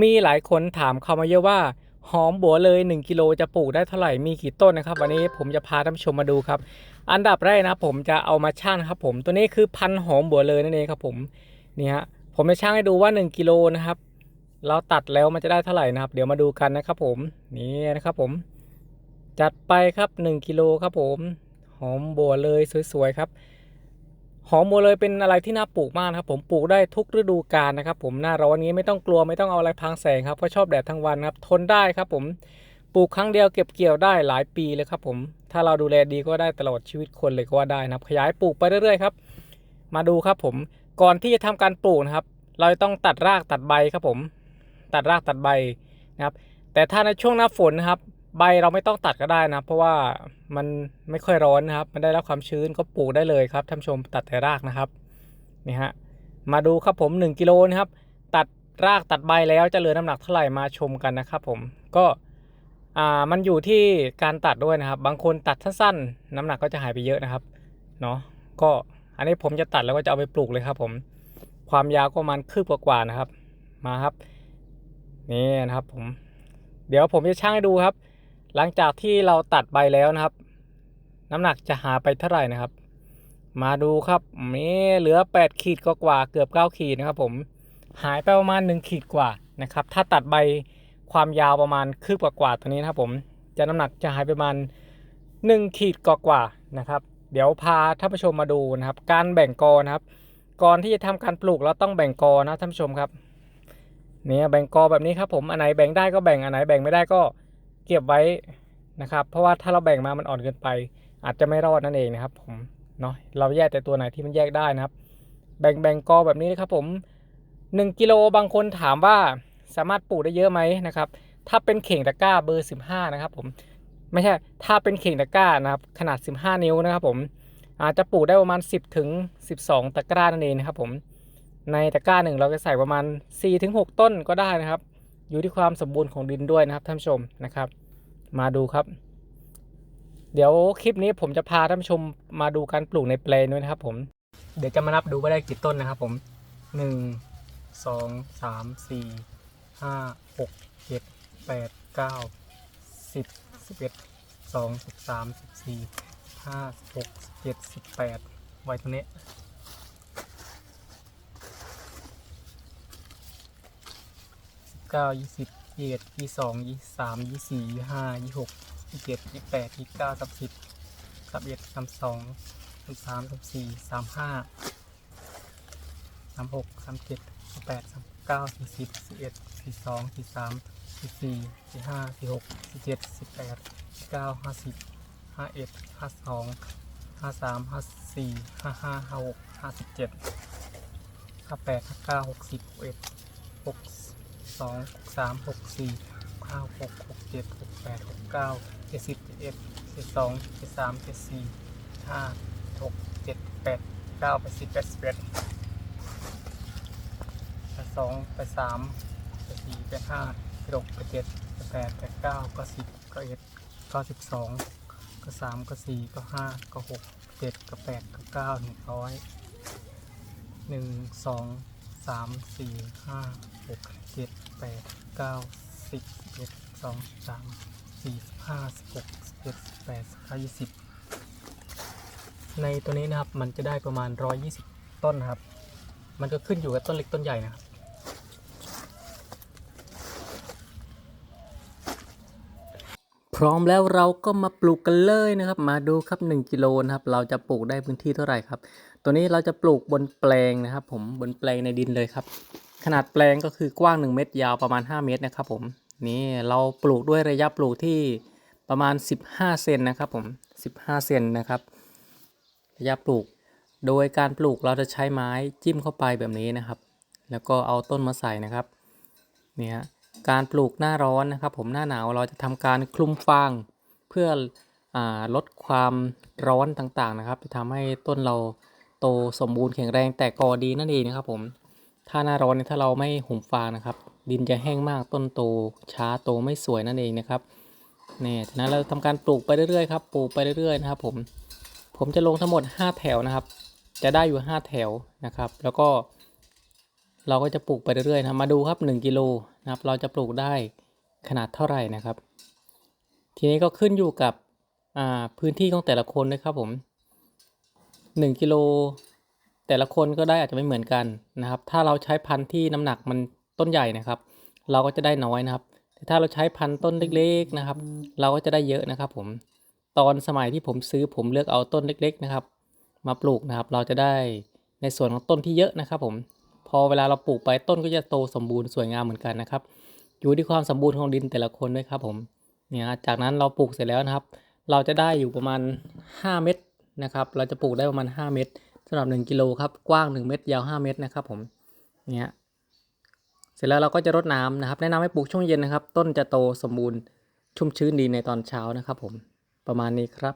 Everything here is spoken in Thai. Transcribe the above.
มีหลายคนถามเข้ามาเยอะว่า หอมบัวเลย 1กิโลจะปลูกได้เท่าไหร่มีกี่ต้นนะครับ วันนี้ผมจะพาท่านผู้ชมมาดูครับ อันดับแรกนะผมจะเอามาชั่งครับ ผมตัวนี้คือพันหอมบัวเลยนั่นเองครับผมนี่ฮะผมจะชั่งให้ดูว่า 1กิโลนะครับ เราตัดแล้วมันจะได้เท่าไหร่นะครับ เดี๋ยวมาดูกันนะครับ ผมนี่นะครับ ผม จัดไปครับ 1กิโลครับผม หอมบัวเลยสวยๆครับ หอมบัวเลยเป็นอะไรที่น่าปลูกมากนะครับผมปลูกได้ทุกฤดูกาลนะครับผมหน้าร้อนนี้ไม่ต้องกลัวไม่ต้องเอาอะไรพังแสงครับเพราะชอบแดดทั้งวันครับทนได้ครับผมปลูกครั้งเดียวเก็บเกี่ยวได้หลายปีเลยครับผมถ้าเราดูแลดีก็ได้ตลอดชีวิตคนเลยก็ว่าได้นะครับ ขยายปลูกไปเรื่อยๆครับ มาดูครับผมก่อนที่จะทำการปลูกนะครับ เราจะต้องตัดรากตัดใบครับผม ตัดรากตัดใบนะครับ แต่ถ้าในช่วงหน้าฝนนะครับ ใบเราไม่ต้องตัดก็ได้นะ เพราะว่ามันไม่ค่อยร้อนนะครับ มันได้รับความชื้นก็ปลูกได้เลยครับท่านชมตัดแต่รากนะครับนี่ฮะมาดูครับผม 1กิโลนะครับ ตัดรากตัดใบแล้วจะเหลือน้ำหนักเท่าไหร่มาชมกันนะครับผมก็อ่ามันอยู่ที่การตัดด้วยนะครับ บางคนตัดสั้นๆ น้ำหนักก็จะหายไปเยอะนะครับเนาะก็อันนี้ผมจะตัดแล้วก็จะเอาไปปลูกเลยครับ ผม ความยาวก็ประมาณคืบกว่าๆนะครับ มาครับนี่นะครับผม เดี๋ยวผมจะชั่งให้ดูครับ หลังจากที่เราตัดใบแล้วนะครับ น้ำหนักจะหาไปเท่าไหร่นะครับ มาดูครับนี่เหลือ 8 ขีดกว่าเกือบ 9 ขีดนะครับ ผมหายไปประมาณ 1 ขีดกว่านะครับ ถ้าตัดใบความยาวประมาณคืบกว่าๆตัวนี้นะครับ ผมจะน้ำหนักจะหายไปประมาณ 1 ขีดกว่าๆนะครับ เดี๋ยวพาท่านผู้ชมมาดูนะครับ การแบ่งกอนะครับ ก่อนที่จะทำการปลูกเราต้องแบ่งกอนะท่านผู้ชมครับเนี่ยแบ่งกอแบบนี้ครับผมอันไหนแบ่งได้ก็แบ่งอันไหนแบ่งไม่ได้ก็ เก็บไว้นะครับ เพราะว่าถ้าเราแบ่งมามันอ่อนเกินไป อาจจะไม่รอดนั่นเองนะครับผมเนาะเราแยกแต่ตัวไหนที่มันแยกได้นะครับ แบ่งแบ่งกอแบบนี้นะครับผม1กิโลบางคนถามว่าสามารถปลูกได้เยอะไหมนะครับ ถ้าเป็นเข่งตะกร้าเบอร์ 15 นะครับผมไม่ใช่ถ้าเป็นเข่งตะกร้านะครับขนาด 15 นิ้วนะครับผมอาจจะปลูกได้ประมาณ 10ถึง12 ตะกร้านั่นเองนะครับผมในตะกร้าหนึ่งเราจะใส่ประมาณ4ถึง6ต้นก็ได้นะครับ อยู่ที่ความสมบูรณ์ของดินด้วยนะครับท่านผู้ชมนะครับ มาดูครับ เดี๋ยวคลิปนี้ผมจะพาท่านผู้ชมมาดูการปลูกในแปลงด้วยนะครับ ผม เดี๋ยวจะมานับดูว่าได้กี่ต้นนะครับ ผมหนึ่งสองสามสี่ห้าหกเจ็ดแปดเก้าสิบสิบเอ็ดสองสิบสามสิบสี่ห้าหกเจ็ดสิบแปดไว้ตรงนี้ เก้ายี่สิบยี่เอ็ดยี่สองยี่สามยี่สี่ยี่ห้ายี่หกยี่เจ็ดยี่แปดยี่เก้าสามสิบสามเอ็ดสามสองสามสามสามสี่สามห้าสามหกสามเจ็ดสามแปดสามเก้าสี่สิบสี่เอ็ดสี่สองสี่สามสี่สี่สี่ห้าสี่หกสี่เจ็ดสิบแปดสี่เก้าห้าสิบห้าเอ็ดห้าสองห้าสามห้าสี่ห้าห้าห้าหกห้าสิบเจ็ดห้าแปดห้าเก้าหกสิบเอ็ดหก สองสามหกสี่ห้าหกหกเจ็ดหกแปดหกเก้าเจ็ดสิบเจ็ดเอ็ดเจ็ดสองเจ็ดสามเจ็ดสี่ห้าหกเจ็ดแปดเก้าแปสิบแปดสิบเอ็ดแปสองแปสามแปสี่แปห้าแปหกแปเจ็ดแปแปดแปเก้าก็สิบก็เอ็ดก็สิบสองก็สามก็สี่ก็ห้าก็หกเจ็ดก็แปดก็เก้าหนึ่งร้อยหนึ่งสองามสี่ห้าหกเจ็ดแปดเก้าสิบเอ็ดสองสามสี่ห้าสิบหกสิบเจ็ดสิบแปดสิบเก้ายี่สิบในตัวนี้นะครับมันจะได้ประมาณร้อยยี่สิบต้นนะครับ มันก็ขึ้นอยู่กับต้นเล็กต้นใหญ่นะครับ พร้อมแล้วเราก็มาปลูกกันเลยนะครับ มาดูครับ 1กิโลนะครับ เราจะปลูกได้พื้นที่เท่าไหร่ครับ ตัวนี้เราจะปลูกบนแปลงนะครับ ผมบนแปลงในดินเลยครับ ขนาดแปลงก็คือกว้าง 1 เมตรยาวประมาณ 5 เมตรนะครับ ผมนี่เราปลูกด้วยระยะปลูกที่ประมาณ 15 เซนนะครับ ผม 15 เซนนะครับ ระยะปลูก โดยการปลูกเราจะใช้ไม้จิ้มเข้าไปแบบนี้นะครับ แล้วก็เอาต้นมาใส่นะครับ เนี่ย การปลูกหน้าร้อนนะครับผมหน้าหนาวเราจะทำการคลุมฟางเพื่ออลดความร้อนต่างๆนะครับ จะทำให้ต้นเราโตสมบูรณ์แข็งแรงแต่กอดีนั่นเองนะครับผมถ้าหน้าร้อนเนี่ยถ้าเราไม่ห่มฟางนะครับ ดินจะแห้งมากต้นโตช้าโตไม่สวยนั่นเองนะครับเนี่ยฉะนั้นเราทำการปลูกไปเรื่อยๆครับปลูกไปเรื่อยๆนะครับผมผมจะลงทั้งหมด 5 แถวนะครับ จะได้อยู่ 5 แถวนะครับ แล้วก็ เราก็จะปลูกไปเรื่อยๆนะมาดูครับ 1กิโลนะครับ เราจะปลูกได้ขนาดเท่าไหร่นะครับ ทีนี้ก็ขึ้นอยู่กับพื้นที่ของแต่ละคนนะครับผม1กิโลแต่ละคนก็ได้อาจจะไม่เหมือนกันนะครับ ถ้าเราใช้พันธุ์ที่น้ำหนักมันต้นใหญ่นะครับ เราก็จะได้น้อยนะครับแต่ถ้าเราใช้พันธุ์ต้นเล็ก ๆนะครับ เราก็จะได้เยอะนะครับผมตอนสมัยที่ผมซื้อผมเลือกเอาต้นเล็ก ๆ นะครับ มาปลูกนะครับ เราจะได้ในส่วนของต้นที่เยอะนะครับผม พอเวลาเราปลูกไปต้นก็จะโตสมบูรณ์สวยงามเหมือนกันนะครับ อยู่ที่ความสมบูรณ์ของดินแต่ละคนด้วยครับผมเนี่ยนะจากนั้นเราปลูกเสร็จแล้วนะครับ เราจะได้อยู่ประมาณ 5 เม็ดนะครับ เราจะปลูกได้ประมาณ 5 เม็ดสำหรับ 1กิโลครับกว้าง 1 เม็ดยาว 5 เม็ดนะครับผมเนี่ยเสร็จแล้วเราก็จะรดน้ำนะครับ แนะนำให้ปลูกช่วงเย็นนะครับ ต้นจะโตสมบูรณ์ชุ่มชื้นดีในตอนเช้านะครับผมประมาณนี้ครับ